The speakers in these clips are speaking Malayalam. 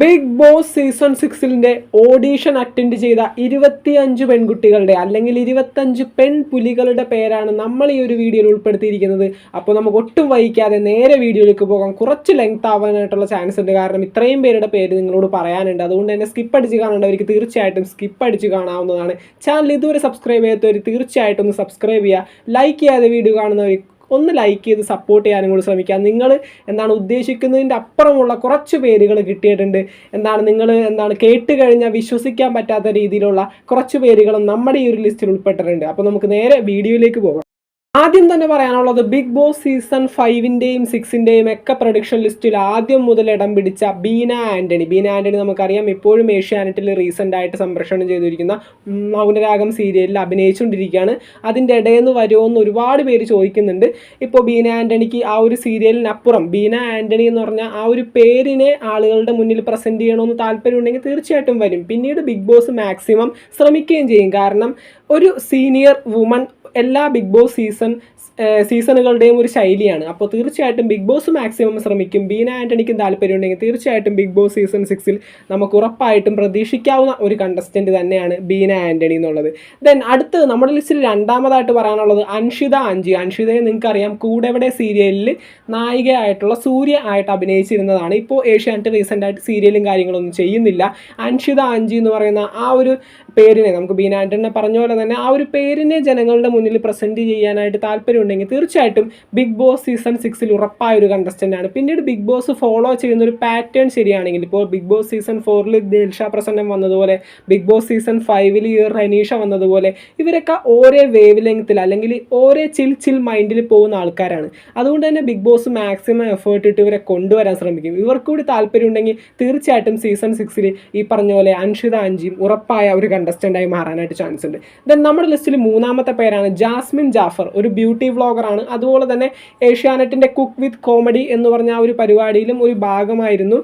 ബിഗ് ബോസ് സീസൺ സിക്സിലിന്റെ ഓഡീഷൻ അറ്റൻഡ് ചെയ്ത ഇരുപത്തിയഞ്ച് പെൺകുട്ടികളുടെ അല്ലെങ്കിൽ ഇരുപത്തഞ്ച് പെൺപുലികളുടെ പേരാണ് നമ്മൾ ഈ ഒരു വീഡിയോയിൽ ഉൾപ്പെടുത്തിയിരിക്കുന്നത്. അപ്പോൾ നമുക്ക് ഒട്ടും വൈകാതെ നേരെ വീഡിയോയിലേക്ക് പോകാം. കുറച്ച് ലെങ്ത് ആവാനായിട്ടുള്ള ചാൻസ് ഉണ്ട്. കാരണം ഇത്രയും പേരുടെ പേര് നിങ്ങളോട് പറയാനുണ്ട്. അതുകൊണ്ട് തന്നെ സ്കിപ്പ് അടിച്ച് കാണേണ്ടവർക്ക് തീർച്ചയായിട്ടും സ്കിപ്പ് അടിച്ച് കാണാവുന്നതാണ്. ചാനൽ ഇതുവരെ സബ്സ്ക്രൈബ് ചെയ്യാത്തവർ തീർച്ചയായിട്ടും ഒന്ന് സബ്സ്ക്രൈബ് ചെയ്യുക. ലൈക്ക് ചെയ്യാതെ വീഡിയോ കാണുന്നവർ ഒന്ന് ലൈക്ക് ചെയ്ത് സപ്പോർട്ട് ചെയ്യാനും കൂടി ശ്രമിക്കുക നിങ്ങൾ എന്താണ് ഉദ്ദേശിക്കുന്നതിന്റെ അപ്പുറമുള്ള കുറച്ച് പേരുകൾ കിട്ടിയിട്ടുണ്ട്. എന്താണ് നിങ്ങൾ എന്താണ് കേട്ട് കഴിഞ്ഞാൽ വിശ്വസിക്കാൻ പറ്റാത്ത രീതിയിലുള്ള കുറച്ച് പേരുകളും നമ്മുടെ ഈ ഒരു ലിസ്റ്റിൽ ഉൾപ്പെട്ടിട്ടുണ്ട്. അപ്പോൾ നമുക്ക് നേരെ വീഡിയോയിലേക്ക് പോകാം. ആദ്യം തന്നെ പറയാനുള്ളത് ബിഗ് ബോസ് സീസൺ ഫൈവിന്റെയും സിക്സിന്റെയും ഒക്കെ പ്രൊഡിക്ഷൻ ലിസ്റ്റിൽ ആദ്യം മുതൽ ഇടം പിടിച്ച ബീന ആന്റണി ബീന ആന്റണി നമുക്കറിയാം ഇപ്പോഴും ഏഷ്യാനെറ്റിൽ റീസെന്റ് ആയിട്ട് സംപ്രേഷണം ചെയ്തിരിക്കുന്ന മൗനരാഗം സീരിയലിൽ അഭിനയിച്ചുകൊണ്ടിരിക്കുകയാണ്. അതിന്റെ ഇടയിൽ നിന്ന് വരുമോ എന്ന് ഒരുപാട് പേര് ചോദിക്കുന്നുണ്ട്. ഇപ്പോൾ ബീന ആന്റണിക്ക് ആ ഒരു സീരിയലിനപ്പുറം ബീന ആന്റണി എന്ന് പറഞ്ഞാൽ ആ ഒരു പേരിനെ ആളുകളുടെ മുന്നിൽ പ്രസന്റ് ചെയ്യണമെന്ന് താല്പര്യമുണ്ടെങ്കിൽ തീർച്ചയായിട്ടും വരും. പിന്നീട് ബിഗ് ബോസ് മാക്സിമം ശ്രമിക്കുകയും ചെയ്യും. കാരണം ഒരു സീനിയർ വുമൺ എല്ലാ ബിഗ് ബോസ് സീസൺ സീസണുകളുടെയും ഒരു ശൈലിയാണ്. അപ്പോൾ തീർച്ചയായിട്ടും ബിഗ് ബോസ് മാക്സിമം ശ്രമിക്കും. ബീന ആന്റണിക്കും താല്പര്യമുണ്ടെങ്കിൽ തീർച്ചയായിട്ടും ബിഗ് ബോസ് സീസൺ സിക്സിൽ നമുക്ക് ഉറപ്പായിട്ടും പ്രതീക്ഷിക്കാവുന്ന ഒരു കണ്ടസ്റ്റന്റ് തന്നെയാണ് ബീന ആന്റണി എന്നുള്ളത്. ദെൻ അടുത്ത് നമ്മുടെ ലിസ്റ്റിൽ രണ്ടാമതായിട്ട് പറയാനുള്ളത് അൻഷിത അഞ്ചി അൻഷിതയെ നിങ്ങൾക്കറിയാം. കൂടെവിടെ സീരിയലിൽ നായികയായിട്ടുള്ള സൂര്യ ആയിട്ട് അഭിനയിച്ചിരുന്നതാണ്. ഇപ്പോൾ ഏഷ്യാനെറ്റ് റീസെന്റായിട്ട് സീരിയലും കാര്യങ്ങളൊന്നും ചെയ്യുന്നില്ല. അൻഷിത അഞ്ചി എന്ന് പറയുന്ന ആ ഒരു പേരിനെ നമുക്ക് ബീന ആന്റണിനെ പറഞ്ഞ പോലെ തന്നെ ആ ഒരു പേരിനെ ജനങ്ങളുടെ മുന്നിൽ പ്രസന്റ് ചെയ്യാനായിട്ട് താല്പര്യമുണ്ടെങ്കിൽ തീർച്ചയായിട്ടും ബിഗ് ബോസ് സീസൺ സിക്സിൽ ഉറപ്പായ ഒരു കണ്ടസ്റ്റന്റ് ആണ്. പിന്നീട് ബിഗ് ബോസ് ഫോളോ ചെയ്യുന്ന ഒരു പാറ്റേൺ ശരിയാണെങ്കിൽ ഇപ്പോൾ ബിഗ് ബോസ് സീസൺ ഫോറിൽ ദിൽഷ പ്രസന്നം വന്നതുപോലെ ബിഗ് ബോസ് സീസൺ ഫൈവിൽ ഈ റനീഷ വന്നതുപോലെ ഇവരൊക്കെ ഓരോ വേവ് ലെങ്ത്തിൽ അല്ലെങ്കിൽ ഓരോ ചിൽ ചിൽ മൈൻഡിൽ പോകുന്ന ആൾക്കാരാണ്. അതുകൊണ്ട് തന്നെ ബിഗ് ബോസ് മാക്സിമം എഫേർട്ട് ഇട്ട് ഇവരെ കൊണ്ടുവരാൻ ശ്രമിക്കും. ഇവർക്കൂടി താല്പര്യം ഉണ്ടെങ്കിൽ തീർച്ചയായിട്ടും സീസൺ സിക്സിൽ ഈ പറഞ്ഞ പോലെ അൻഷിത അഞ്ചിയും ഉറപ്പായ ഒരു കണ്ടസ്റ്റന്റായി മാറാനായിട്ട് ചാൻസ് ഉണ്ട്. ദെൻ നമ്മുടെ ലിസ്റ്റിൽ മൂന്നാമത്തെ പേരാണ് ജാസ്മിൻ ജാഫർ ഒരു ബ്യൂട്ടി വ്ളോഗറാണ് അതുപോലെ തന്നെ ഏഷ്യാനെറ്റിന്റെ കുക്ക് വിത്ത് കോമഡി എന്ന് പറഞ്ഞ ആ ഒരു പരിപാടിയിലും ഒരു ഭാഗമായിരുന്നു.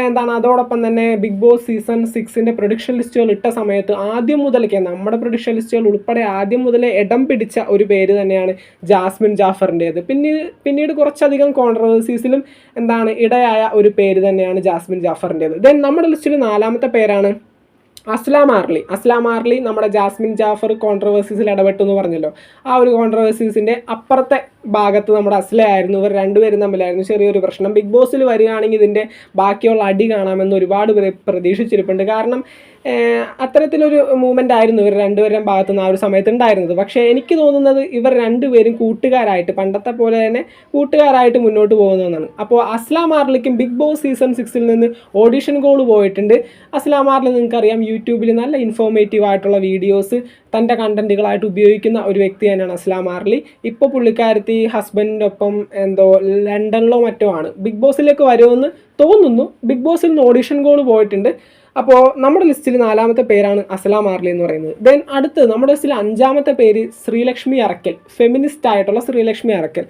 എന്താണ് അതോടൊപ്പം തന്നെ ബിഗ് ബോസ് സീസൺ സിക്സിന്റെ പ്രൊഡിക്ഷൻ ലിസ്റ്റുകൾ ഇട്ട സമയത്ത് ആദ്യം മുതലൊക്കെ നമ്മുടെ പ്രൊഡിക്ഷൻ ലിസ്റ്റുകൾ ഉൾപ്പെടെ ആദ്യം മുതലേ ഇടം പിടിച്ച ഒരു പേര് തന്നെയാണ് ജാസ്മിൻ ജാഫറിന്റേത് പിന്നീട് പിന്നീട് കുറച്ചധികം കോൺട്രവേഴ്സീസിലും എന്താണ് ഇടയായ ഒരു പേര് തന്നെയാണ് ജാസ്മിൻ ജാഫറിന്റേത് ദെൻ നമ്മുടെ ലിസ്റ്റിൽ നാലാമത്തെ പേരാണ് അസ്ലാം ആർലി. അസ്ലാം ആർലി നമ്മുടെ ജാസ്മിൻ ജാഫർ കോൺട്രവേഴ്സീസിൽ ഇടപെട്ടു എന്ന് പറഞ്ഞല്ലോ. ആ ഒരു കോൺട്രവേഴ്സീസിന്റെ അപ്പുറത്തെ ഭാഗത്ത് നമ്മുടെ അസ്ലയായിരുന്നു ഇവർ രണ്ടുപേരും തമ്മിലായിരുന്നു ചെറിയൊരു പ്രശ്നം. ബിഗ് ബോസിൽ വരികയാണെങ്കിൽ ഇതിന്റെ ബാക്കിയുള്ള അടി കാണാമെന്ന് ഒരുപാട് പേര് പ്രതീക്ഷിച്ചിരിപ്പുണ്ട്. കാരണം അത്തരത്തിലൊരു മൂവ്മെന്റ് ആയിരുന്നു ഇവർ രണ്ടുപേരുടെയും ഭാഗത്തുനിന്ന് ആ ഒരു സമയത്ത് ഉണ്ടായിരുന്നത് പക്ഷേ എനിക്ക് തോന്നുന്നത് ഇവർ രണ്ടുപേരും കൂട്ടുകാരായിട്ട് പണ്ടത്തെ പോലെ തന്നെ കൂട്ടുകാരായിട്ട് മുന്നോട്ട് പോകുന്നതെന്നാണ് അപ്പോൾ അസ്ലാം ആർലിക്കും ബിഗ് ബോസ് സീസൺ സിക്സിൽ നിന്ന് ഓഡിഷൻ കോൾ പോയിട്ടുണ്ട്. അസ്ലാം ആർലി നിങ്ങൾക്കറിയാം യൂട്യൂബിൽ നല്ല ഇൻഫോർമേറ്റീവ് ആയിട്ടുള്ള വീഡിയോസ് തന്റെ കണ്ടന്റുകളായിട്ട് ഉപയോഗിക്കുന്ന ഒരു വ്യക്തി തന്നെയാണ് അസ്ലാം ആർലി ഇപ്പോൾ പുള്ളിക്കാരത്തി ഹസ്ബൻഡിന്റെ ഒപ്പം എന്തോ ലണ്ടനിലോ മറ്റോ ആണ്. ബിഗ് ബോസിലേക്ക് വരുമെന്ന് തോന്നുന്നു. ബിഗ് ബോസിൽ നിന്ന് ഓഡിഷൻ കോൾ പോയിട്ടുണ്ട്. അപ്പോൾ നമ്മുടെ ലിസ്റ്റിൽ നാലാമത്തെ പേരാണ് അസ്ലാം ആർലി എന്ന് പറയുന്നത്. ദെൻ അടുത്ത് നമ്മുടെ ലിസ്റ്റിൽ അഞ്ചാമത്തെ പേര് ശ്രീലക്ഷ്മി അറക്കൽ ഫെമിനിസ്റ്റ് ആയിട്ടുള്ള ശ്രീലക്ഷ്മി അറക്കൽ.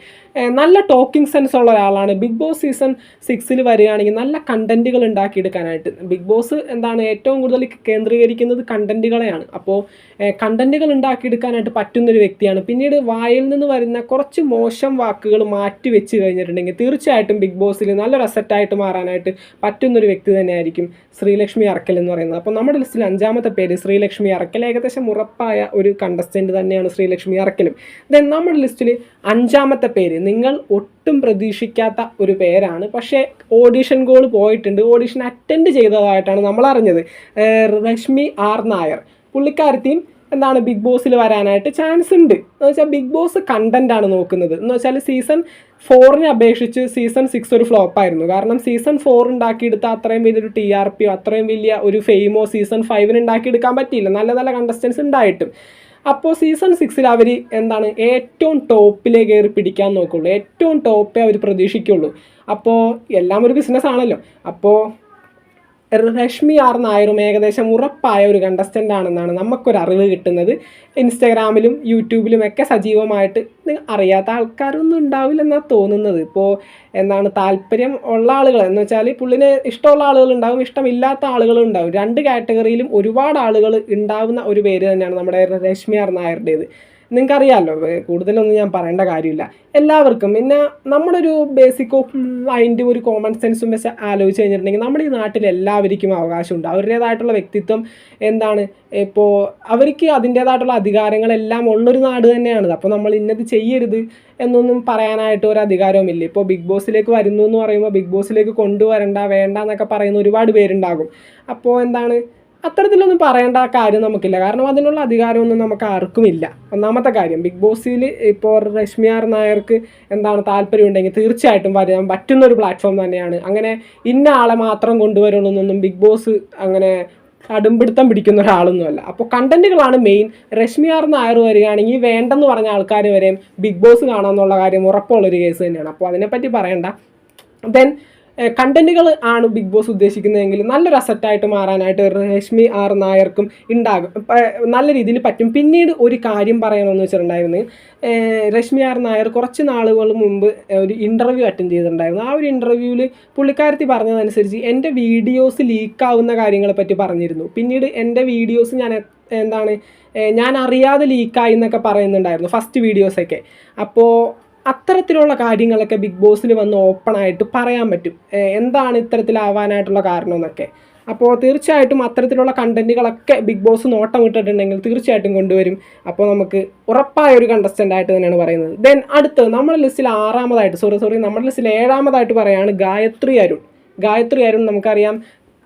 നല്ല ടോക്കിംഗ് സെൻസ് ഉള്ള ഒരാളാണ്. ബിഗ് ബോസ് സീസൺ സിക്സിൽ വരികയാണെങ്കിൽ നല്ല കണ്ടന്റുകൾ ഉണ്ടാക്കിയെടുക്കാനായിട്ട്. ബിഗ് ബോസ് എന്താണ് ഏറ്റവും കൂടുതൽ കേന്ദ്രീകരിക്കുന്നത് കണ്ടന്റുകളെയാണ് അപ്പോൾ കണ്ടന്റുകൾ ഉണ്ടാക്കിയെടുക്കാനായിട്ട് പറ്റുന്നൊരു വ്യക്തിയാണ്. പിന്നീട് വായിൽ നിന്ന് വരുന്ന കുറച്ച് മോശം വാക്കുകൾ മാറ്റി വെച്ച് കഴിഞ്ഞിട്ടുണ്ടെങ്കിൽ തീർച്ചയായിട്ടും ബിഗ് ബോസിൽ നല്ലൊരു അസറ്റായിട്ട് മാറാനായിട്ട് പറ്റുന്നൊരു വ്യക്തി തന്നെയായിരിക്കും ശ്രീലക്ഷ്മി അറക്കൽ എന്ന് പറയുന്നത്. അപ്പോൾ നമ്മുടെ ലിസ്റ്റിൽ അഞ്ചാമത്തെ പേര് ശ്രീലക്ഷ്മി അറക്കൽ. ഏകദേശം ഉറപ്പായ ഒരു കണ്ടസ്റ്റന്റ് തന്നെയാണ് ശ്രീലക്ഷ്മി അറക്കലും. ദെൻ നമ്മുടെ ലിസ്റ്റിൽ അഞ്ചാമത്തെ പേര് നിങ്ങൾ ഒട്ടും പ്രതീക്ഷിക്കാത്ത ഒരു പേരാണ്. പക്ഷേ ഓഡിഷൻ ഗോൾ പോയിട്ടുണ്ട്. ഓഡിഷൻ അറ്റൻഡ് ചെയ്തതായിട്ടാണ് നമ്മൾ അറിഞ്ഞത് ലക്ഷ്മി ആർ നായർ. പുള്ളിക്കാരത്തിയും എന്താണ് ബിഗ് ബോസിൽ വരാനായിട്ട് ചാൻസ് ഉണ്ട്. എന്ന് വെച്ചാൽ ബിഗ് ബോസ് കണ്ടന്റ് ആണ് നോക്കുന്നത്. എന്ന് വെച്ചാൽ സീസൺ ഫോറിനെ അപേക്ഷിച്ച് സീസൺ സിക്സ് ഒരു ഫ്ലോപ്പ് ആയിരുന്നു. കാരണം സീസൺ ഫോർ ഉണ്ടാക്കിയെടുത്ത അത്രയും വലിയൊരു ടി ആർ പിയോ അത്രയും വലിയ ഒരു ഫെയിമോ സീസൺ ഫൈവിന് ഉണ്ടാക്കിയെടുക്കാൻ പറ്റിയില്ല. നല്ല നല്ല കണ്ടസ്റ്റൻസ് ഉണ്ടായിട്ടും. അപ്പോൾ സീസൺ സിക്സിൽ അവർ എന്താണ് ഏറ്റവും ടോപ്പിലേക്ക് കയറി പിടിക്കാൻ നോക്കുള്ളൂ. ഏറ്റവും ടോപ്പേ അവർ പ്രതീക്ഷിക്കുള്ളൂ. അപ്പോൾ എല്ലാം ഒരു ബിസിനസ് ആണല്ലോ. അപ്പോൾ രശ്മി ആർ നായരും ഏകദേശം ഉറപ്പായ ഒരു കണ്ടസ്റ്റന്റ് ആണെന്നാണ് നമുക്കൊരു അറിവ് കിട്ടുന്നത്. ഇൻസ്റ്റാഗ്രാമിലും യൂട്യൂബിലും ഒക്കെ സജീവമായിട്ട് അറിയാത്ത ആൾക്കാരൊന്നും ഉണ്ടാവില്ലെന്നാണ് തോന്നുന്നത്. ഇപ്പോൾ എന്താണ് താല്പര്യം ഉള്ള ആളുകൾ? എന്ന് വെച്ചാൽ പുള്ളിന് ഇഷ്ടമുള്ള ആളുകൾ ഉണ്ടാവും ഇഷ്ടമില്ലാത്ത ആളുകളും ഉണ്ടാവും. രണ്ട് കാറ്റഗറിയിലും ഒരുപാട് ആളുകൾ ഉണ്ടാവുന്ന ഒരു പേര് തന്നെയാണ് നമ്മുടെ രശ്മി ആർ നായരുടേത് നിങ്ങൾക്കറിയാമല്ലോ കൂടുതലൊന്നും ഞാൻ പറയേണ്ട കാര്യമില്ല. എല്ലാവർക്കും പിന്നെ നമ്മുടെ ഒരു ബേസിക് ഓഫ് മൈൻഡും ഒരു കോമൺ സെൻസും വെച്ച് ആലോചിച്ച് കഴിഞ്ഞിട്ടുണ്ടെങ്കിൽ നമ്മുടെ ഈ നാട്ടിൽ എല്ലാവർക്കും അവകാശമുണ്ട്. അവരുടേതായിട്ടുള്ള വ്യക്തിത്വം എന്താണ്? ഇപ്പോൾ അവർക്ക് അതിന്റേതായിട്ടുള്ള അധികാരങ്ങളെല്ലാം ഉള്ളൊരു നാട് തന്നെയാണിത്. അപ്പോൾ നമ്മൾ ഇന്നത് ചെയ്യരുത് എന്നൊന്നും പറയാനായിട്ട് ഒരു അധികാരവുമില്ല ഇപ്പോൾ ബിഗ് ബോസിലേക്ക് വരുന്നു എന്ന് പറയുമ്പോൾ ബിഗ് ബോസിലേക്ക് കൊണ്ടുവരണ്ട വേണ്ട എന്നൊക്കെ പറയുന്ന ഒരുപാട് പേരുണ്ടാകും. അപ്പോൾ എന്താണ്? അത്തരത്തിലൊന്നും പറയേണ്ട കാര്യം നമുക്കില്ല. കാരണം അതിനുള്ള അധികാരമൊന്നും നമുക്ക് ആർക്കുമില്ല ഒന്നാമത്തെ കാര്യം ബിഗ് ബോസിൽ ഇപ്പോൾ രശ്മി ആർ നായർക്ക് എന്താണ് താല്പര്യമുണ്ടെങ്കിൽ തീർച്ചയായിട്ടും വരാൻ പറ്റുന്ന ഒരു പ്ലാറ്റ്ഫോം തന്നെയാണ്. അങ്ങനെ ഇന്ന ആളെ മാത്രം കൊണ്ടുവരണമെന്നൊന്നും ബിഗ് ബോസ് അങ്ങനെ കടുംപിടുത്തം പിടിക്കുന്ന ഒരാളൊന്നുമല്ല. അപ്പോൾ കണ്ടന്റുകളാണ് മെയിൻ രശ്മി ആർ നായർ വരികയാണെങ്കിൽ വേണ്ടെന്ന് പറഞ്ഞ ആൾക്കാർ വരെയും ബിഗ് ബോസ് കാണാമെന്നുള്ള കാര്യം ഉറപ്പുള്ളൊരു കേസ് തന്നെയാണ്. അപ്പോൾ അതിനെപ്പറ്റി പറയണ്ട. ദെൻ കണ്ടന്റുകൾ ആണ് ബിഗ് ബോസ് ഉദ്ദേശിക്കുന്നതെങ്കിൽ നല്ലൊരു അസറ്റായിട്ട് മാറാനായിട്ട് രശ്മി ആർ നായർക്കും ഉണ്ടാകും. നല്ല രീതിയിൽ പറ്റും. പിന്നീട് ഒരു കാര്യം പറയണമെന്ന് വെച്ചിട്ടുണ്ടായിരുന്നു. രശ്മി ആർ നായർ കുറച്ച് നാളുകൾ മുമ്പ് ഒരു ഇന്റർവ്യൂ അറ്റൻഡ് ചെയ്തിട്ടുണ്ടായിരുന്നു. ആ ഒരു ഇന്റർവ്യൂവിൽ പുള്ളിക്കാരത്തി പറഞ്ഞതനുസരിച്ച് എന്റെ വീഡിയോസ് ലീക്കാവുന്ന കാര്യങ്ങളെ പറ്റി പറഞ്ഞിരുന്നു. പിന്നീട് എന്റെ വീഡിയോസ് ഞാൻ എന്താണ് ഞാൻ അറിയാതെ ലീക്കായി എന്നൊക്കെ പറയുന്നുണ്ടായിരുന്നു ഫസ്റ്റ് വീഡിയോസൊക്കെ അപ്പോൾ അത്തരത്തിലുള്ള കാര്യങ്ങളൊക്കെ ബിഗ് ബോസിൽ വന്ന് ഓപ്പണായിട്ട് പറയാൻ പറ്റും. എന്താണ് ഇത്തരത്തിലാവാനായിട്ടുള്ള കാരണം എന്നൊക്കെ. അപ്പോൾ തീർച്ചയായിട്ടും അത്തരത്തിലുള്ള കണ്ടന്റുകളൊക്കെ ബിഗ് ബോസ് നോട്ടം ഇട്ടിട്ടുണ്ടെങ്കിൽ തീർച്ചയായിട്ടും കൊണ്ടുവരും. അപ്പോൾ നമുക്ക് ഉറപ്പായ ഒരു കണ്ടസ്റ്റന്റ് ആയിട്ട് തന്നെയാണ് പറയുന്നത്. ദെൻ അടുത്ത് നമ്മുടെ ലിസ്റ്റിൽ ആറാമതായിട്ട് സോറി സോറി നമ്മുടെ ലിസ്റ്റിൽ ഏഴാമതായിട്ട് പറയുകയാണ് ഗായത്രി അരുൺ. ഗായത്രി അരുൺ നമുക്കറിയാം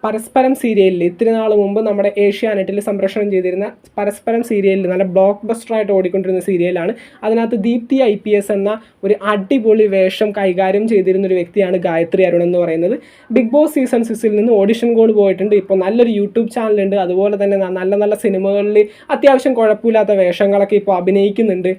പരസ്പരം സീരിയലിൽ ഇത്തിരി നാൾ മുമ്പ് നമ്മുടെ ഏഷ്യാനെറ്റിൽ സംപ്രേഷണം ചെയ്തിരുന്ന പരസ്പരം സീരിയലിൽ നല്ല ബ്ലോക്ക് ബസ്റ്ററായിട്ട് ഓടിക്കൊണ്ടിരുന്ന സീരിയലാണ്. അതിനകത്ത് ദീപ്തി ഐ പി എസ് എന്ന ഒരു അടിപൊളി വേഷം കൈകാര്യം ചെയ്തിരുന്ന ഒരു വ്യക്തിയാണ് ഗായത്രി അരുൺ എന്ന് പറയുന്നത്. ബിഗ് ബോസ് സീസൺ സിക്സിൽ നിന്ന് ഓഡിഷൻ കോൾ പോയിട്ടുണ്ട്. ഇപ്പോൾ നല്ലൊരു യൂട്യൂബ് ചാനലുണ്ട്. അതുപോലെ തന്നെ നല്ല നല്ല സിനിമകളിൽ അത്യാവശ്യം കുഴപ്പമില്ലാത്ത വേഷങ്ങളൊക്കെ ഇപ്പോൾ അഭിനയിക്കുന്നുണ്ട്.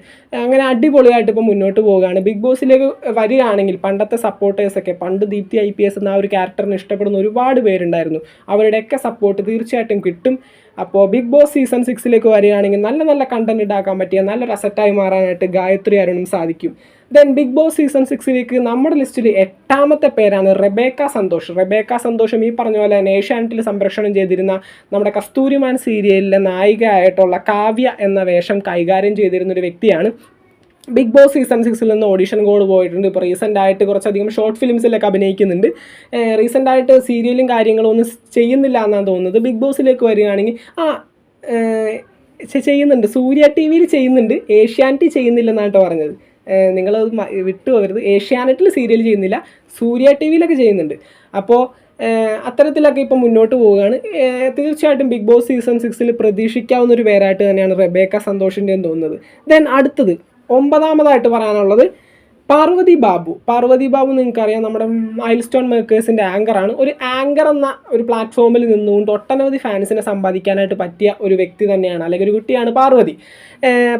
അങ്ങനെ അടിപൊളിയായിട്ട് ഇപ്പോൾ മുന്നോട്ട് പോവുകയാണ്. ബിഗ് ബോസിലേക്ക് വരികയാണെങ്കിൽ പണ്ടത്തെ സപ്പോർട്ടേഴ്സൊക്കെ പണ്ട് ദീപ്തി ഐ പി എസ് എന്ന ആ ഒരു ക്യാരക്ടറിന് ഇഷ്ടപ്പെടുന്ന ഒരുപാട് പേരുണ്ടായിരുന്നു. അവരുടെയൊക്കെ സപ്പോർട്ട് തീർച്ചയായിട്ടും കിട്ടും. അപ്പോൾ ബിഗ് ബോസ് സീസൺ സിക്സിലേക്ക് വരികയാണെങ്കിൽ നല്ല നല്ല കണ്ടന്റ് ഉണ്ടാക്കാൻ പറ്റിയ നല്ലൊരു അസറ്റായി മാറാനായിട്ട് ഗായത്രി അരുണും സാധിക്കും. ദെൻ ബിഗ് ബോസ് സീസൺ സിക്സിലേക്ക് നമ്മുടെ ലിസ്റ്റിൽ എട്ടാമത്തെ പേരാണ് റെബേക്ക സന്തോഷ്. റെബേക്ക സന്തോഷം ഈ പറഞ്ഞ പോലെ തന്നെ ഏഷ്യാനെറ്റിൽ സംപ്രേഷണം ചെയ്തിരുന്ന നമ്മുടെ കസ്തൂരിമാൻ സീരിയലിലെ നായികയായിട്ടുള്ള കാവ്യ എന്ന വേഷം കൈകാര്യം ചെയ്തിരുന്ന ഒരു വ്യക്തിയാണ്. ബിഗ് ബോസ് സീസൺ സിക്സിൽ നിന്ന് ഓഡിഷൻ കോഡ് പോയിട്ടുണ്ട്. ഇപ്പോൾ റീസെന്റ് ആയിട്ട് കുറച്ചധികം ഷോർട്ട് ഫിലിംസിലൊക്കെ അഭിനയിക്കുന്നുണ്ട്. റീസെന്റ് ആയിട്ട് സീരിയലും കാര്യങ്ങളും ഒന്നും ചെയ്യുന്നില്ല എന്നാണ് തോന്നുന്നത്. ബിഗ് ബോസിലേക്ക് വരികയാണെങ്കിൽ ആ ചെയ്യുന്നുണ്ട്. സൂര്യ ടി വിയിൽ ചെയ്യുന്നുണ്ട്. ഏഷ്യാനെറ്റ് ചെയ്യുന്നില്ലെന്നാണ് കേട്ടോ പറഞ്ഞത് നിങ്ങളത് വിട്ടു പോകരുത്. ഏഷ്യാനെറ്റിൽ സീരിയൽ ചെയ്യുന്നില്ല. സൂര്യ ടി വിയിലൊക്കെ ചെയ്യുന്നുണ്ട്. അപ്പോൾ അത്തരത്തിലൊക്കെ ഇപ്പം മുന്നോട്ട് പോവുകയാണ്. തീർച്ചയായിട്ടും ബിഗ് ബോസ് സീസൺ സിക്സിൽ പ്രതീക്ഷിക്കാവുന്ന ഒരു പേരായിട്ട് തന്നെയാണ് റെബേക്ക സന്തോഷിന്റെയും തോന്നുന്നത്. ദെൻ അടുത്തത് ഒമ്പതാമതായിട്ട് പറയാനുള്ളത് പാർവതി ബാബു. പാർവതി ബാബു നിങ്ങൾക്കറിയാം നമ്മുടെ മൈൽ സ്റ്റോൺ മേക്കേഴ്സിന്റെ ആങ്കറാണ് ഒരു ആങ്കർ എന്ന ഒരു പ്ലാറ്റ്ഫോമിൽ നിന്നുകൊണ്ട് ഒട്ടനവധി ഫാൻസിനെ സമ്പാദിക്കാനായിട്ട് പറ്റിയ ഒരു വ്യക്തി തന്നെയാണ് അല്ലെങ്കിൽ ഒരു കുട്ടിയാണ് പാർവതി.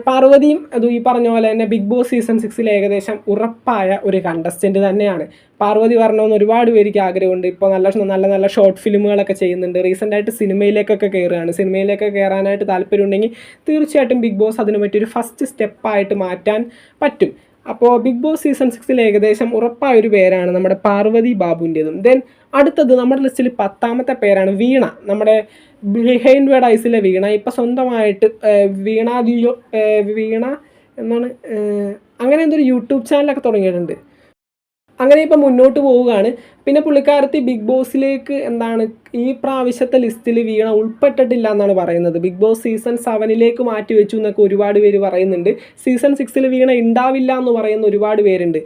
പാർവതിയും അത് ഈ പറഞ്ഞ പോലെ തന്നെ ബിഗ് ബോസ് സീസൺ സിക്സിൽ ഏകദേശം ഉറപ്പായ ഒരു കണ്ടസ്റ്റന്റ് തന്നെയാണ്. പാർവതി വരണമെന്ന് ഒരുപാട് പേർക്ക് ആഗ്രഹമുണ്ട്. ഇപ്പോൾ നല്ല നല്ല നല്ല ഷോർട്ട് ഫിലിമുകളൊക്കെ ചെയ്യുന്നുണ്ട്. റീസെന്റായിട്ട് സിനിമയിലേക്കൊക്കെ കയറുകയാണ് സിനിമയിലേക്കൊക്കെ കയറാനായിട്ട് താല്പര്യമുണ്ടെങ്കിൽ തീർച്ചയായിട്ടും ബിഗ് ബോസ് അതിന് പറ്റിയൊരു ഫസ്റ്റ് സ്റ്റെപ്പായിട്ട് മാറ്റാൻ പറ്റും. അപ്പോൾ ബിഗ് ബോസ് സീസൺ സിക്സിൽ ഏകദേശം ഉറപ്പായ ഒരു പേരാണ് നമ്മുടെ പാർവതി ബാബുവിന്റെതും ദെൻ അടുത്തത് നമ്മുടെ ലിസ്റ്റിൽ പത്താമത്തെ പേരാണ് വീണ. നമ്മുടെ ബിഹൈൻഡ് വേർഡ് ഐസിലെ വീണ. ഇപ്പം സ്വന്തമായിട്ട് വീണ വീണ എന്നാണ് അങ്ങനെ എന്തൊരു യൂട്യൂബ് ചാനലൊക്കെ തുടങ്ങിയിട്ടുണ്ട്. അങ്ങനെ ഇപ്പം മുന്നോട്ട് പോവുകയാണ്. പിന്നെ പുള്ളിക്കാരത്തി ബിഗ് ബോസിലേക്ക് എന്താണ് ഈ പ്രാവശ്യത്തെ ലിസ്റ്റിൽ വീണ ഉൾപ്പെട്ടിട്ടില്ല എന്നാണ് പറയുന്നത്. ബിഗ് ബോസ് സീസൺ സെവനിലേക്ക് മാറ്റി വെച്ചു എന്നൊക്കെ ഒരുപാട് പേര് പറയുന്നുണ്ട്. സീസൺ സിക്സിൽ വീണ ഉണ്ടാവില്ല എന്ന് പറയുന്ന ഒരുപാട് പേരുണ്ട്.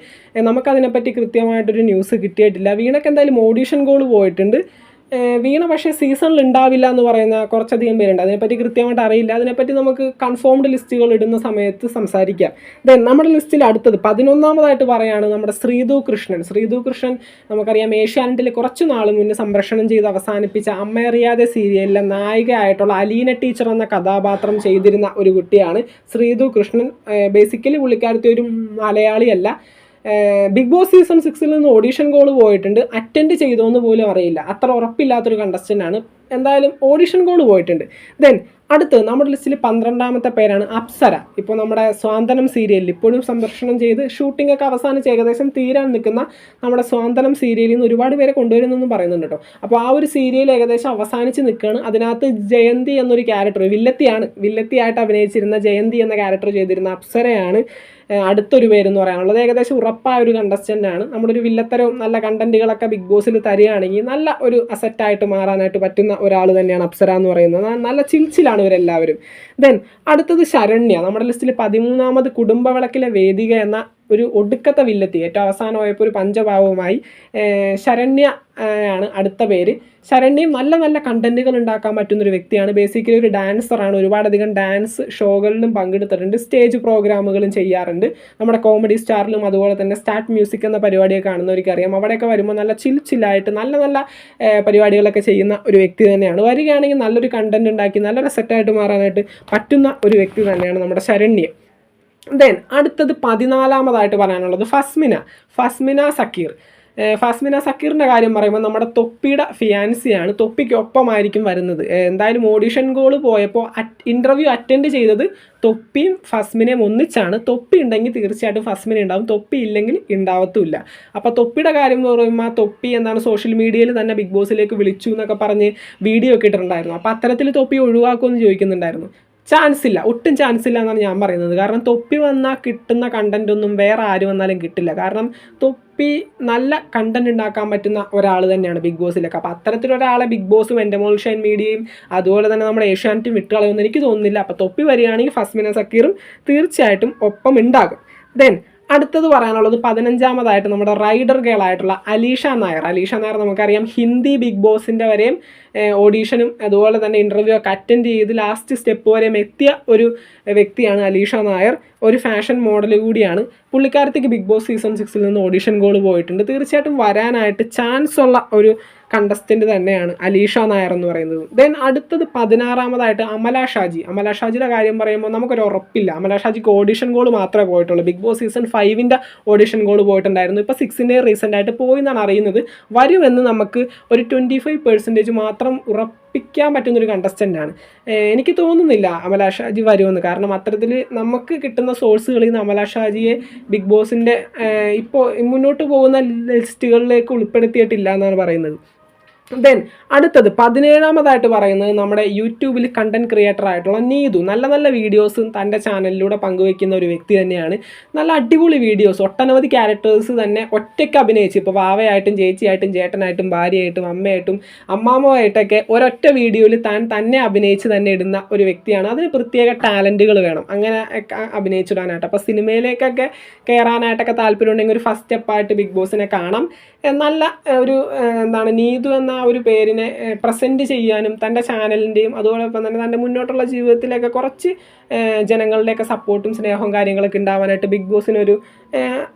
നമുക്കതിനെപ്പറ്റി കൃത്യമായിട്ടൊരു ന്യൂസ് കിട്ടിയിട്ടില്ല. വീണയ്ക്ക് എന്തായാലും ഓഡീഷൻ ഗോൾ പോയിട്ടുണ്ട്. വീണ പക്ഷേ സീസണിൽ ഉണ്ടാവില്ല എന്ന് പറയുന്ന കുറച്ചധികം പേരുണ്ട്. അതിനെപ്പറ്റി കൃത്യമായിട്ട് അറിയില്ല. അതിനെപ്പറ്റി നമുക്ക് കൺഫേംഡ് ലിസ്റ്റുകൾ ഇടുന്ന സമയത്ത് സംസാരിക്കാം. ദെൻ നമ്മുടെ ലിസ്റ്റിൽ അടുത്തത് പതിനൊന്നാമതായിട്ട് പറയാണ് നമ്മുടെ ശ്രീതു കൃഷ്ണൻ. ശ്രീതു കൃഷ്ണൻ നമുക്കറിയാം ഏഷ്യാനെറ്റിൽ കുറച്ച് നാൾ മുന്നേ സംപ്രേഷണം ചെയ്ത് അവസാനിപ്പിച്ച അമ്മയറിയാതെ സീരിയലിലെ നായികയായിട്ടുള്ള അലീന ടീച്ചർ എന്ന കഥാപാത്രം ചെയ്തിരുന്ന ഒരു കുട്ടിയാണ് ശ്രീതു കൃഷ്ണൻ. ബേസിക്കലി പുള്ളിക്കാരത്തി ഒരു മലയാളിയല്ല. ബിഗ് ബോസ് സീസൺ സിക്സിൽ നിന്ന് ഓഡീഷൻ കോൾ പോയിട്ടുണ്ട്. അറ്റൻഡ് ചെയ്തോന്ന് പോലും അറിയില്ല. അത്ര ഉറപ്പില്ലാത്തൊരു കണ്ടസ്റ്റന്റ് ആണ് എന്തായാലും ഓഡിഷൻ കോൾ പോയിട്ടുണ്ട്. ദെൻ അടുത്ത് നമ്മുടെ ലിസ്റ്റിൽ പന്ത്രണ്ടാമത്തെ പേരാണ് അപ്സര. ഇപ്പോൾ നമ്മുടെ സ്വാന്തനം സീരിയലിൽ ഇപ്പോഴും സംരക്ഷണം ചെയ്ത് ഷൂട്ടിംഗ് ഒക്കെ അവസാനിച്ച് ഏകദേശം തീരാൻ നിൽക്കുന്ന നമ്മുടെ സ്വാന്തനം സീരിയലിൽ നിന്ന് ഒരുപാട് പേരെ കൊണ്ടുവരുന്നെന്നും പറയുന്നുണ്ട് കേട്ടോ. അപ്പോൾ ആ ഒരു സീരിയൽ ഏകദേശം അവസാനിച്ച് നിൽക്കുകയാണ് അതിനകത്ത് ജയന്തി എന്നൊരു ക്യാരക്ടർ വില്ലത്തിയാണ്. വില്ലത്തിയായിട്ട് അഭിനയിച്ചിരുന്ന ജയന്തി എന്ന ക്യാരക്ടർ ചെയ്തിരുന്ന അപ്സരയാണ് അടുത്തൊരു പേരെന്ന് പറയാനുള്ളത്. ഏകദേശം ഉറപ്പായ ഒരു കണ്ടസ്റ്റന്റ് നമ്മുടെ ഒരു വില്ലത്തരവും നല്ല കണ്ടന്റുകളൊക്കെ ബിഗ് ബോസിൽ തരികയാണെങ്കിൽ നല്ല ഒരു അസറ്റായിട്ട് മാറാനായിട്ട് പറ്റുന്ന ഒരാൾ തന്നെയാണ് അപ്സര എന്ന് പറയുന്നത്. നല്ല ചിൽച്ചിലാണ് ഇവരെല്ലാവരും. ദെൻ അടുത്തത് ശരണ്യ. നമ്മുടെ ലിസ്റ്റിൽ പതിമൂന്നാമത് കുടുംബവിളക്കിലെ വേദിക എന്ന ഒരു ഒടുക്കത്തെ വില്ലെത്തി. ഏറ്റവും അവസാനമായപ്പോൾ ഒരു പഞ്ചഭാവവുമായി ശരണ്യ ആണ് അടുത്ത പേര്. ശരണ്യം നല്ല നല്ല കണ്ടന്റുകൾ ഉണ്ടാക്കാൻ പറ്റുന്ന ഒരു വ്യക്തിയാണ്. ബേസിക്കലി ഒരു ഡാൻസറാണ് ഒരുപാടധികം ഡാൻസ് ഷോകളിലും പങ്കെടുത്തിട്ടുണ്ട്. സ്റ്റേജ് പ്രോഗ്രാമുകളും ചെയ്യാറുണ്ട്. നമ്മുടെ കോമഡി സ്റ്റാറിലും അതുപോലെ തന്നെ സ്റ്റാർട്ട് മ്യൂസിക് എന്ന പരിപാടിയൊക്കെ കാണുന്നവർക്ക് അറിയാം അവിടെയൊക്കെ വരുമ്പോൾ നല്ല ചിൽ ചില്ലായിട്ട് നല്ല നല്ല പരിപാടികളൊക്കെ ചെയ്യുന്ന ഒരു വ്യക്തി തന്നെയാണ്. വരികയാണെങ്കിൽ നല്ലൊരു കണ്ടന്റ് ഉണ്ടാക്കി നല്ലൊരു സെറ്റായിട്ട് മാറാനായിട്ട് പറ്റുന്ന ഒരു വ്യക്തി തന്നെയാണ് നമ്മുടെ ശരണ്യം. ദെൻ അടുത്തത് പതിനാലാമതായിട്ട് പറയാനുള്ളത് ഫസ്മിന. ഫസ്മിന സക്കീർ. ഫസ്മിന സക്കീറിന്റെ കാര്യം പറയുമ്പോൾ നമ്മുടെ തൊപ്പിയുടെ ഫിയാൻസിയാണ് തൊപ്പിക്കൊപ്പമായിരിക്കും വരുന്നത്. എന്തായാലും ഓഡിഷൻ ഗോൾ പോയപ്പോൾ ഇന്റർവ്യൂ അറ്റൻഡ് ചെയ്തത് തൊപ്പിയും ഫസ്മിനെയും ഒന്നിച്ചാണ്. തൊപ്പി ഉണ്ടെങ്കിൽ തീർച്ചയായിട്ടും ഫസ്മിന ഉണ്ടാവും. തൊപ്പി ഇല്ലെങ്കിൽ ഉണ്ടാവത്തുമില്ല. അപ്പോൾ തൊപ്പിയുടെ കാര്യം എന്ന് പറയുമ്പോൾ തൊപ്പി എന്താണ് സോഷ്യൽ മീഡിയയിൽ തന്നെ ബിഗ് ബോസിലേക്ക് വിളിച്ചു എന്നൊക്കെ പറഞ്ഞ് വീഡിയോ ഒക്കെ ഇട്ടിട്ടുണ്ടായിരുന്നു. അപ്പോൾ അത്തരത്തിൽ തൊപ്പി ഒഴിവാക്കുമെന്ന് ചോദിക്കുന്നുണ്ടായിരുന്നു. ചാൻസ് ഇല്ല ഒട്ടും ചാൻസ് ഇല്ല എന്നാണ് ഞാൻ പറയുന്നത്. കാരണം തൊപ്പി വന്നാൽ കിട്ടുന്ന കണ്ടന്റ് ഒന്നും വേറെ ആര് വന്നാലും കിട്ടില്ല. കാരണം തൊപ്പി നല്ല കണ്ടന്റ് ഉണ്ടാക്കാൻ പറ്റുന്ന ഒരാൾ തന്നെയാണ് ബിഗ് ബോസിലൊക്കെ അപ്പോൾ അത്തരത്തിലൊരാളെ ബിഗ് ബോസും എന്റെ മോൾഷൻ മീഡിയയും അതുപോലെ തന്നെ നമ്മുടെ ഏഷ്യാനെറ്റും വിട്ടുകളയുമെന്ന് എനിക്ക് തോന്നുന്നില്ല. അപ്പോൾ തൊപ്പി വരികയാണെങ്കിൽ ഫസ്മിന സക്കീറും തീർച്ചയായിട്ടും ഒപ്പം ഉണ്ടാകും. ദെൻ അടുത്തത് പറയാനുള്ളത് പതിനഞ്ചാമതായിട്ട് നമ്മുടെ റൈഡർ ഗേൾ ആയിട്ടുള്ള അലീഷ നായർ അലീഷ നായർ നമുക്കറിയാം ഹിന്ദി ബിഗ് ബോസിന്റെ വരെയും ഓഡീഷനും അതുപോലെ തന്നെ ഇന്റർവ്യൂ ഒക്കെ അറ്റൻഡ് ചെയ്ത് ലാസ്റ്റ് സ്റ്റെപ്പ് വരെയും എത്തിയ ഒരു വ്യക്തിയാണ് അലീഷ നായർ. ഒരു ഫാഷൻ മോഡൽ കൂടിയാണ്. പുള്ളിക്കാരത്തേക്ക് ബിഗ് ബോസ് സീസൺ സിക്സിൽ നിന്ന് ഓഡീഷൻ കോൾ പോയിട്ടുണ്ട്. തീർച്ചയായിട്ടും വരാനായിട്ട് ചാൻസ് ഉള്ള ഒരു കണ്ടസ്റ്റന്റ് തന്നെയാണ് അലീഷ നായർ എന്ന് പറയുന്നത്. ദെൻ അടുത്തത് പതിനാറാമതായിട്ട് അമല ഷാജി. അമല ഷാജിയുടെ കാര്യം പറയുമ്പോൾ നമുക്കൊരു ഉറപ്പില്ല. അമല ഷാജിക്ക് ഓഡിഷൻ കോൾ മാത്രമേ പോയിട്ടുള്ളൂ. ബിഗ് ബോസ് സീസൺ ഫൈവിന്റെ ഓഡിഷൻ കോൾ പോയിട്ടുണ്ടായിരുന്നു. ഇപ്പോൾ സിക്സിന്റെ റീസെന്റ് ആയിട്ട് പോയി എന്നാണ് അറിയുന്നത്. വരുമെന്ന് നമുക്ക് ഒരു ട്വന്റി ഫൈവ് പെർസെന്റേജ് മാത്രം ഉറപ്പിക്കാൻ പറ്റുന്നൊരു കണ്ടസ്റ്റന്റ് ആണ്. എനിക്ക് തോന്നുന്നില്ല അമല ഷാജി വരുമെന്ന്. കാരണം അത്തരത്തിൽ നമുക്ക് കിട്ടുന്ന സോഴ്സുകളിൽ നിന്ന് അമല ഷാജിയെ ബിഗ് ബോസിന്റെ ഇപ്പോൾ മുന്നോട്ട് പോകുന്ന ലിസ്റ്റുകളിലേക്ക് ഉൾപ്പെടുത്തിയിട്ടില്ല എന്നാണ് പറയുന്നത്. ദെൻ അടുത്തത് പതിനേഴാമതായിട്ട് പറയുന്നത് നമ്മുടെ യൂട്യൂബിൽ കണ്ടന്റ് ക്രിയേറ്റർ ആയിട്ടുള്ള നീതു. നല്ല നല്ല വീഡിയോസും തന്റെ ചാനലിലൂടെ പങ്കുവെക്കുന്ന ഒരു വ്യക്തി തന്നെയാണ്. നല്ല അടിപൊളി വീഡിയോസ് ഒട്ടനവധി ക്യാരക്ടേഴ്സ് തന്നെ ഒറ്റയ്ക്ക് അഭിനയിച്ച് ഇപ്പോൾ വാവയായിട്ടും ചേച്ചിയായിട്ടും ചേട്ടനായിട്ടും ഭാര്യയായിട്ടും അമ്മയായിട്ടും അമ്മാമ്മയായിട്ടൊക്കെ ഒരൊറ്റ വീഡിയോയിൽ താൻ തന്നെ അഭിനയിച്ച് തന്നെ ഇടുന്ന ഒരു വ്യക്തിയാണ്. അതിന് പ്രത്യേക ടാലന്റുകൾ വേണം. അങ്ങനെ അഭിനയിച്ചിടാനായിട്ട്. അപ്പോൾ സിനിമയിലേക്കൊക്കെ കയറാനായിട്ടൊക്കെ താല്പര്യമുണ്ടെങ്കിൽ ഒരു ഫസ്റ്റ് സ്റ്റെപ്പായിട്ട് ബിഗ് ബോസിനെ കാണാം. നല്ല ഒരു എന്താണ് നീതു എന്ന ഒരു പേരിനെ പ്രസന്റ് ചെയ്യാനും തന്റെ ചാനലിന്റെയും അതോടൊപ്പം തന്നെ തന്റെ മുന്നോട്ടുള്ള ജീവിതത്തിലൊക്കെ കുറച്ച് ജനങ്ങളുടെയൊക്കെ സപ്പോർട്ടും സ്നേഹവും കാര്യങ്ങളൊക്കെ ഉണ്ടാവാനായിട്ട് ബിഗ് ബോസിനൊരു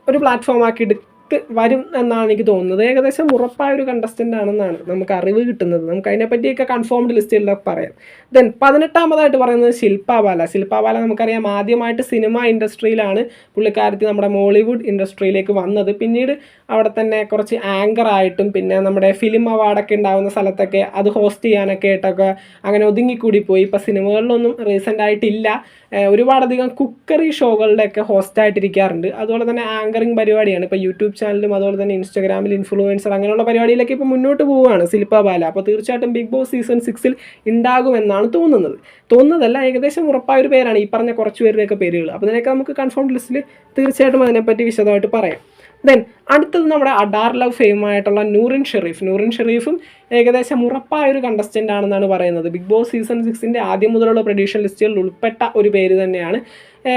ഒരു പ്ലാറ്റ്ഫോമാക്കി എടുത്ത് വരും എന്നാണ് എനിക്ക് തോന്നുന്നത്. ഏകദേശം ഉറപ്പായ ഒരു കണ്ടസ്റ്റന്റ് ആണെന്നാണ് നമുക്ക് അറിവ് കിട്ടുന്നത്. നമുക്ക് അതിനെപ്പറ്റിയൊക്കെ കൺഫേംഡ് ലിസ്റ്റിലൊക്കെ പറയാം. ദെൻ പതിനെട്ടാമതായിട്ട് പറയുന്നത് ശില്പ ബാല. നമുക്കറിയാം ആദ്യമായിട്ട് സിനിമ ഇൻഡസ്ട്രിയിലാണ് പുള്ളിക്കാരത്തി നമ്മുടെ മോളിവുഡ് ഇൻഡസ്ട്രിയിലേക്ക് വന്നത്. പിന്നീട് അവിടെ തന്നെ കുറച്ച് ആങ്കർ ആയിട്ടും പിന്നെ നമ്മുടെ ഫിലിം അവാർഡൊക്കെ ഉണ്ടാകുന്ന സ്ഥലത്തൊക്കെ അത് ഹോസ്റ്റ് ചെയ്യാനൊക്കെ ആയിട്ടൊക്കെ അങ്ങനെ ഒതുങ്ങിക്കൂടി പോയി. ഇപ്പോൾ സിനിമകളിലൊന്നും റീസെന്റ് ആയിട്ടില്ല. ഒരുപാടധികം കുക്കറി ഷോകളുടെയൊക്കെ ഹോസ്റ്റ് ആയിട്ടിരിക്കാറുണ്ട്. അതുപോലെ തന്നെ ആങ്കറിങ് പരിപാടിയാണ്. ഇപ്പോൾ യൂട്യൂബ് ചാനലും അതുപോലെ തന്നെ ഇൻസ്റ്റാഗ്രാമിൽ ഇൻഫ്ലുവൻസർ അങ്ങനെയുള്ള പരിപാടിയിലൊക്കെ ഇപ്പോൾ മുന്നോട്ട് പോവുകയാണ് ശില്പ ബാല. അപ്പോൾ തീർച്ചയായിട്ടും ബിഗ് ബോസ് സീസൺ സിക്സിൽ ഉണ്ടാകുമെന്നാണ് തോന്നുന്നത്. തോന്നുന്നതല്ല ഏകദേശം ഉറപ്പായ ഒരു പേരാണ് ഈ പറഞ്ഞ കുറച്ച് പേരുടെയൊക്കെ പേരുകൾ. അപ്പോൾ ഇതിനൊക്കെ നമുക്ക് കൺഫേം ലിസ്റ്റിൽ തീർച്ചയായിട്ടും അതിനെപ്പറ്റി വിശദമായിട്ട് പറയാം. ദെൻ അടുത്തത് നമ്മുടെ അഡാർ ലവ് ഫെയിം ആയിട്ടുള്ള നൂറിൻ ഷെറീഫ്. നൂറിൻ ഷെറീഫും ഏകദേശം ഉറപ്പായ ഒരു കണ്ടസ്റ്റന്റ് ആണെന്നാണ് പറയുന്നത്. ബിഗ് ബോസ് സീസൺ സിക്സിന്റെ ആദ്യം മുതലുള്ള പ്രൊഡ്യൂഷൻ ലിസ്റ്റുകളിൽ ഉൾപ്പെട്ട ഒരു പേര് തന്നെയാണ്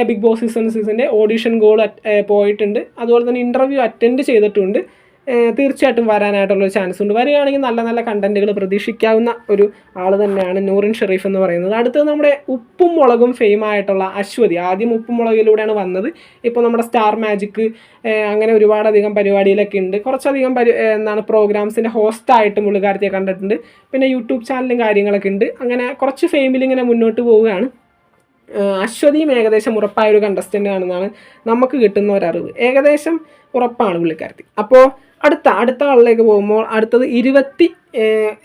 ബിഗ് ബോസ് സീസൺ സീസണിന്റെ ഓഡിഷൻ ഗോൾ പോയിട്ടുണ്ട്. അതുപോലെ തന്നെ ഇന്റർവ്യൂ അറ്റൻഡ് ചെയ്തിട്ടുണ്ട്. തീർച്ചയായിട്ടും വരാനായിട്ടുള്ളൊരു ചാൻസ് ഉണ്ട്. വരികയാണെങ്കിൽ നല്ല നല്ല കണ്ടന്റുകൾ പ്രതീക്ഷിക്കാവുന്ന ഒരു ആൾ തന്നെയാണ് നൂറിൻ ഷെറീഫ് എന്ന് പറയുന്നത്. അടുത്തത് നമ്മുടെ ഉപ്പും മുളകും ഫെയിം ആയിട്ടുള്ള അശ്വതി. ആദ്യം ഉപ്പും മുളകിലൂടെയാണ് വന്നത്. ഇപ്പോൾ നമ്മുടെ സ്റ്റാർ മാജിക് അങ്ങനെ ഒരുപാടധികം പരിപാടിയിലൊക്കെ ഉണ്ട്. കുറച്ചധികം പരി എന്താണ് പ്രോഗ്രാംസിന്റെ ഹോസ്റ്റായിട്ടും പുള്ളിക്കാരത്തെ കണ്ടിട്ടുണ്ട്. പിന്നെ യൂട്യൂബ് ചാനലും കാര്യങ്ങളൊക്കെ ഉണ്ട്. അങ്ങനെ കുറച്ച് ഫെയിമിൽ ഇങ്ങനെ മുന്നോട്ട് പോവുകയാണ്. അശ്വതിയും ഏകദേശം ഉറപ്പായ ഒരു കണ്ടസ്റ്റന്റ് ആണെന്നാണ് നമുക്ക് കിട്ടുന്ന ഒരറിവ് ഏകദേശം ഉറപ്പാണ് പുള്ളിക്കാരത്തി. അപ്പോൾ അടുത്ത അടുത്ത ആളിലേക്ക് പോകുമ്പോൾ അടുത്തത് ഇരുപത്തി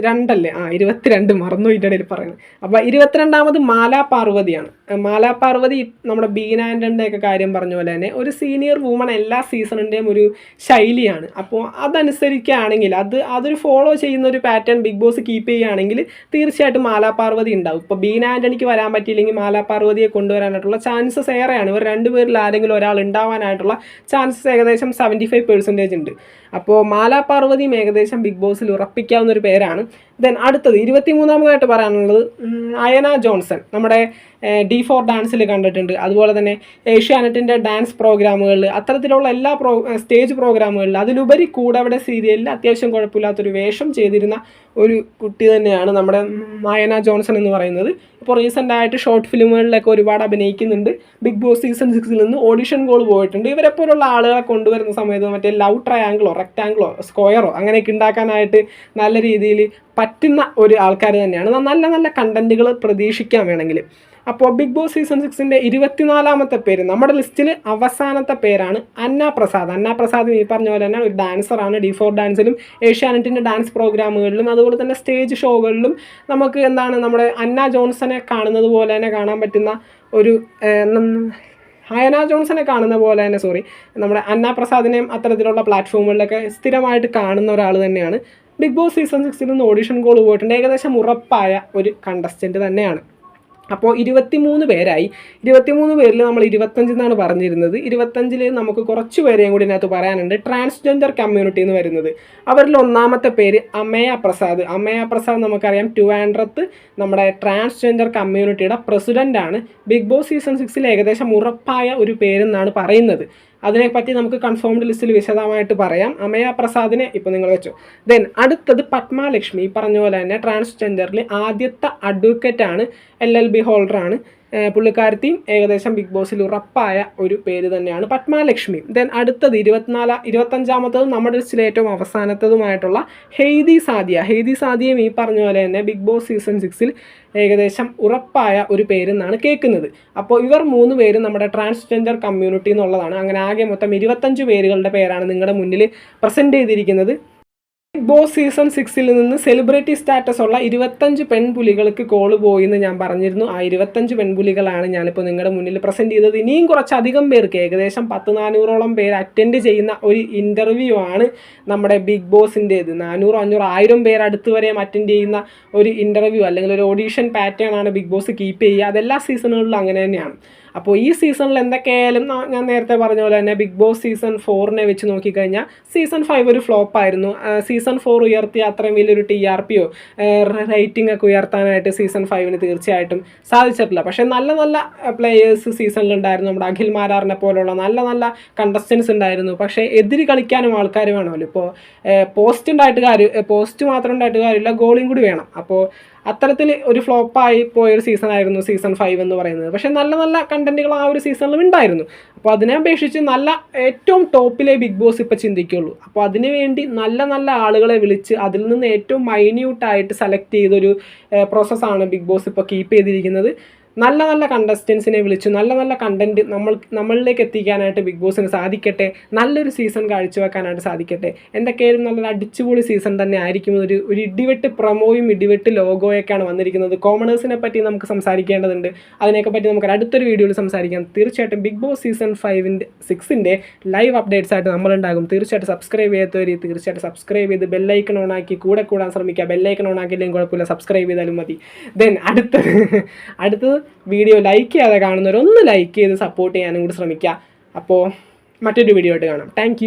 രണ്ടല്ലേ? ആ ഇരുപത്തിരണ്ട് മറന്നു ഇതിന്റെ ഇടയിൽ പറയുന്നത്. അപ്പോൾ ഇരുപത്തിരണ്ടാമത് മാലാ പാർവതിയാണ്. മാലാ പാർവതി നമ്മുടെ ബീന ഒക്കെ കാര്യം പറഞ്ഞ പോലെ തന്നെ ഒരു സീനിയർ വുമൺ എല്ലാ സീസണിന്റെയും ഒരു ശൈലിയാണ്. അപ്പോൾ അതനുസരിക്കുകയാണെങ്കിൽ അത് അതൊരു ഫോളോ ചെയ്യുന്ന ഒരു പാറ്റേൺ ബിഗ് ബോസ് കീപ്പ് ചെയ്യുകയാണെങ്കിൽ തീർച്ചയായിട്ടും മാലാ പാർവതി ഉണ്ടാവും. ഇപ്പോൾ ബീന ആൻഡണിക്ക് വരാൻ പറ്റിയില്ലെങ്കിൽ മാലാ പാർവതിയെ കൊണ്ടുവരാനായിട്ടുള്ള ചാൻസസ് ഏറെയാണ്. ഇവർ രണ്ടുപേരിൽ ആരെങ്കിലും ഒരാൾ ഉണ്ടാവാനായിട്ടുള്ള ചാൻസസ് ഏകദേശം സെവന്റി ഫൈവ് പെർസെന്റേജ് ഉണ്ട്. അപ്പോൾ മാലാ പാർവതിയും ഏകദേശം ബിഗ് ബോസിൽ ഉറപ്പിക്കാവുന്ന ഒരു പേരാണ്. ദെൻ അടുത്തത് ഇരുപത്തി മൂന്നാമതായിട്ട് പറയാനുള്ളത് അയന ജോൺസൺ. നമ്മുടെ ഡി ഫോർ ഡാൻസിൽ കണ്ടിട്ടുണ്ട്. അതുപോലെ തന്നെ ഏഷ്യാനെറ്റിന്റെ ഡാൻസ് പ്രോഗ്രാമുകളിൽ അത്തരത്തിലുള്ള എല്ലാ പ്രോ സ്റ്റേജ് പ്രോഗ്രാമുകളിൽ അതിലുപരി കൂടവിടെ സീരിയലിൽ അത്യാവശ്യം കുഴപ്പമില്ലാത്തൊരു വേഷം ചെയ്തിരുന്ന ഒരു കുട്ടി തന്നെയാണ് നമ്മുടെ മായന ജോൺസൺ എന്ന് പറയുന്നത്. ഇപ്പോൾ റീസെന്റായിട്ട് ഷോർട്ട് ഫിലിമുകളിലൊക്കെ ഒരുപാട് അഭിനയിക്കുന്നുണ്ട്. ബിഗ് ബോസ് സീസൺ സിക്സിൽ നിന്ന് ഓഡിഷൻ കോൾ പോയിട്ടുണ്ട്. ഇവരെ പോലുള്ള ആളുകളെ കൊണ്ടുവരുന്ന സമയത്ത് മറ്റേ ലവ് ട്രയാങ്കിളോ റെക്റ്റാങ്കിളോ സ്ക്വയറോ അങ്ങനെയൊക്കെ ഉണ്ടാക്കാനായിട്ട് നല്ല രീതിയിൽ പറ്റുന്ന ഒരു ആൾക്കാർ തന്നെയാണ്. നല്ല നല്ല കണ്ടന്റുകൾ പ്രതീക്ഷിക്കാൻ വേണമെങ്കിൽ അപ്പോൾ ബിഗ് ബോസ് സീസൺ സിക്സിന്റെ ഇരുപത്തിനാലാമത്തെ പേര് നമ്മുടെ ലിസ്റ്റിൽ അവസാനത്തെ പേരാണ് അന്ന പ്രസാദ്. അന്ന പ്രസാദ് ഈ പറഞ്ഞ പോലെ തന്നെ ഒരു ഡാൻസറാണ് ഡി ഫോർ ഡാൻസിലും ഏഷ്യാനെറ്റിന്റെ ഡാൻസ് പ്രോഗ്രാമുകളിലും അതുപോലെ തന്നെ സ്റ്റേജ് ഷോകളിലും നമുക്ക് എന്താണ് നമ്മുടെ അന്ന ജോൺസനെ കാണുന്നത് പോലെ തന്നെ കാണാൻ പറ്റുന്ന ഒരു അയന ജോൺസനെ കാണുന്ന പോലെ തന്നെ സോറി നമ്മുടെ അന്ന പ്രസാദിനെയും അത്തരത്തിലുള്ള പ്ലാറ്റ്ഫോമുകളിലൊക്കെ സ്ഥിരമായിട്ട് കാണുന്ന ഒരാൾ തന്നെയാണ്. ബിഗ് ബോസ് സീസൺ സിക്സിൽ നിന്ന് ഓഡിഷൻ കോൾ പോയിട്ടുണ്ട്. ഏകദേശം ഉറപ്പായ ഒരു കണ്ടസ്റ്റന്റ് തന്നെയാണ്. അപ്പോൾ ഇരുപത്തിമൂന്ന് പേരായി. ഇരുപത്തിമൂന്ന് പേരിൽ നമ്മൾ ഇരുപത്തഞ്ച് എന്നാണ് പറഞ്ഞിരുന്നത്. ഇരുപത്തഞ്ചിൽ നമുക്ക് കുറച്ച് പേരെയും കൂടി ഇതിനകത്ത് പറയാനുണ്ട്. ട്രാൻസ്ജെൻഡർ കമ്മ്യൂണിറ്റി എന്ന് വരുന്നത്. അവരിൽ ഒന്നാമത്തെ പേര് അമയ പ്രസാദ്. അമയ പ്രസാദ് നമുക്കറിയാം. ട്രിവാൻഡ്രത്ത് നമ്മുടെ ട്രാൻസ്ജെൻഡർ കമ്മ്യൂണിറ്റിയുടെ പ്രസിഡന്റാണ് ബിഗ് ബോസ് സീസൺ സിക്സിൽ ഏകദേശം ഉറപ്പായ ഒരു പേരെന്നാണ് പറയുന്നത്. അതിനെപ്പറ്റി നമുക്ക് കൺഫേംഡ് ലിസ്റ്റിൽ വിശദമായിട്ട് പറയാം. അമയ പ്രസാദിനെ ഇപ്പോൾ നിങ്ങൾ വെച്ചു. ദെൻ അടുത്തത് പത്മാലക്ഷ്മി. പറഞ്ഞ പോലെ തന്നെ ട്രാൻസ്ജെൻഡറിൽ ആദ്യത്തെ അഡ്വക്കേറ്റ് ആണ് എൽ എൽ ബി ഹോൾഡറാണ് പുള്ളിക്കാരത്തിയും ഏകദേശം ബിഗ് ബോസിൽ ഉറപ്പായ ഒരു പേര് തന്നെയാണ് പത്മാലക്ഷ്മി. ദെൻ അടുത്തത് ഇരുപത്തിനാല് ഇരുപത്തഞ്ചാമത്തതും നമ്മുടെ ലിസ്റ്റിൽ ഏറ്റവും അവസാനത്തതുമായിട്ടുള്ള ഹെയ്തി സാദിയ. ഹെയ്തി സാദിയയും ഈ പറഞ്ഞ പോലെ തന്നെ ബിഗ് ബോസ് സീസൺ സിക്സിൽ ഏകദേശം ഉറപ്പായ ഒരു പേരെന്നാണ് കേൾക്കുന്നത്. അപ്പോൾ ഇവർ മൂന്ന് പേരും നമ്മുടെ ട്രാൻസ്ജെൻഡർ കമ്മ്യൂണിറ്റി എന്നുള്ളതാണ്. അങ്ങനെ ആകെ മൊത്തം ഇരുപത്തഞ്ച് പേരുകളുടെ പേരാണ് നിങ്ങളുടെ മുന്നിൽ പ്രസന്റ് ചെയ്തിരിക്കുന്നത്. ബിഗ് ബോസ് സീസൺ സിക്സിൽ നിന്ന് സെലിബ്രിറ്റി സ്റ്റാറ്റസ് ഉള്ള ഇരുപത്തഞ്ച് പെൺപുലികൾക്ക് കോൾ പോയി എന്ന് ഞാൻ പറഞ്ഞിരുന്നു. ആ ഇരുപത്തഞ്ച് പെൺപുലികളാണ് ഞാനിപ്പോൾ നിങ്ങളുടെ മുന്നിൽ പ്രസന്റ് ചെയ്തത്. ഇനിയും കുറച്ചധികം പേർക്ക് ഏകദേശം പത്ത് നാനൂറോളം പേര് അറ്റൻഡ് ചെയ്യുന്ന ഒരു ഇന്റർവ്യൂ ആണ് നമ്മുടെ ബിഗ് ബോസിന്റേത് നാനൂറോ അഞ്ഞൂറോ ആയിരം പേർ അടുത്ത് വരെയും അറ്റൻഡ് ചെയ്യുന്ന ഒരു ഇന്റർവ്യൂ അല്ലെങ്കിൽ ഒരു ഓഡീഷൻ പാറ്റേൺ ആണ് ബിഗ് ബോസ് കീപ്പ് ചെയ്യുക. അതെല്ലാ സീസണുകളിലും അങ്ങനെ തന്നെയാണ്. അപ്പോൾ ഈ സീസണിൽ എന്തൊക്കെയായാലും ഞാൻ നേരത്തെ പറഞ്ഞ പോലെ തന്നെ ബിഗ് ബോസ് സീസൺ ഫോറിനെ വെച്ച് നോക്കിക്കഴിഞ്ഞാൽ സീസൺ ഫൈവ് ഒരു ഫ്ലോപ്പ് ആയിരുന്നു. സീസൺ ഫോർ ഉയർത്തി അത്രയും വലിയൊരു ടി ആർ പിയോ റേറ്റിംഗ് ഒക്കെ ഉയർത്താനായിട്ട് സീസൺ ഫൈവിന് തീർച്ചയായിട്ടും സാധിച്ചിട്ടില്ല. പക്ഷേ നല്ല നല്ല പ്ലേയേഴ്സ് സീസണിലുണ്ടായിരുന്നു നമ്മുടെ അഖിൽ മാരാറിനെ പോലുള്ള നല്ല നല്ല കണ്ടസ്റ്റൻസ് ഉണ്ടായിരുന്നു. പക്ഷേ എതിര് കളിക്കാനും ആൾക്കാർ വേണമല്ലോ. ഇപ്പോൾ പോസ്റ്റ് ഉണ്ടായിട്ട് കാര്യം പോസ്റ്റ് മാത്രം ഉണ്ടായിട്ട് കാര്യമില്ല ഗോളിയും കൂടി വേണം. അപ്പോൾ അത്തരത്തിൽ ഒരു ഫ്ലോപ്പായി പോയൊരു സീസൺ ആയിരുന്നു സീസൺ ഫൈവ് എന്ന് പറയുന്നത്. പക്ഷേ നല്ല നല്ല കണ്ടന്റുകൾ ആ ഒരു സീസണിലും ഉണ്ടായിരുന്നു. അപ്പോൾ അതിനെ അപേക്ഷിച്ച് നല്ല ഏറ്റവും ടോപ്പിലെ ബിഗ് ബോസ് ഇപ്പോൾ ചിന്തിക്കുള്ളൂ. അപ്പോൾ അതിനു വേണ്ടി നല്ല നല്ല ആളുകളെ വിളിച്ച് അതിൽ നിന്ന് ഏറ്റവും മൈന്യൂട്ടായിട്ട് സെലക്ട് ചെയ്തൊരു പ്രോസസ്സാണ് ബിഗ് ബോസ് ഇപ്പോൾ കീപ്പ് ചെയ്തിരിക്കുന്നത്. നല്ല നല്ല കണ്ടസ്റ്റൻസിനെ വിളിച്ചു നല്ല നല്ല കണ്ടന്റ് നമ്മൾ നമ്മളിലേക്ക് എത്തിക്കാനായിട്ട് ബിഗ് ബോസിന് സാധിക്കട്ടെ നല്ലൊരു സീസൺ കാഴ്ചവെക്കാനായിട്ട് സാധിക്കട്ടെ. എന്തൊക്കെയായാലും നല്ലൊരു അടിച്ചുപൊളി സീസൺ തന്നെ ആയിരിക്കും. ഒരു ഒരു ഇടിവെട്ട് പ്രൊമോയും ഇടിവെട്ട് ലോഗോയൊക്കെയാണ് വന്നിരിക്കുന്നത്. കോമണേഴ്സിനെ പറ്റി നമുക്ക് സംസാരിക്കേണ്ടതുണ്ട്. അതിനെയൊക്കെ പറ്റി നമുക്ക് അടുത്തൊരു വീഡിയോയിൽ സംസാരിക്കാം. തീർച്ചയായിട്ടും ബിഗ് ബോസ് സീസൺ ഫൈവിന്റെ സിക്സിന്റെ ലൈവ് അപ്ഡേറ്റ്സ് ആയിട്ട് നമ്മളുണ്ടാകും. തീർച്ചയായിട്ടും സബ്സ്ക്രൈബ് ചെയ്യാത്തവർ തീർച്ചയായിട്ടും സബ്സ്ക്രൈബ് ചെയ്ത് ബെല്ലൈക്കൺ ഓൺ ആക്കി കൂടെ കൂടാൻ ശ്രമിക്കുക. ബെല്ലൈക്കൺ ഓൺ ആക്കിയില്ലെങ്കിൽ കുഴപ്പമില്ല. സബ്സ്ക്രൈബ് ചെയ്താലും മതി. ദെൻ അടുത്തത് അടുത്തത് വീഡിയോ ലൈക്ക് ചെയ്യാതെ കാണുന്നവരൊന്ന് ലൈക്ക് ചെയ്ത് സപ്പോർട്ട് ചെയ്യാനും കൂടി ശ്രമിക്കുക. അപ്പോൾ മറ്റൊരു വീഡിയോ ആയിട്ട് കാണാം. താങ്ക്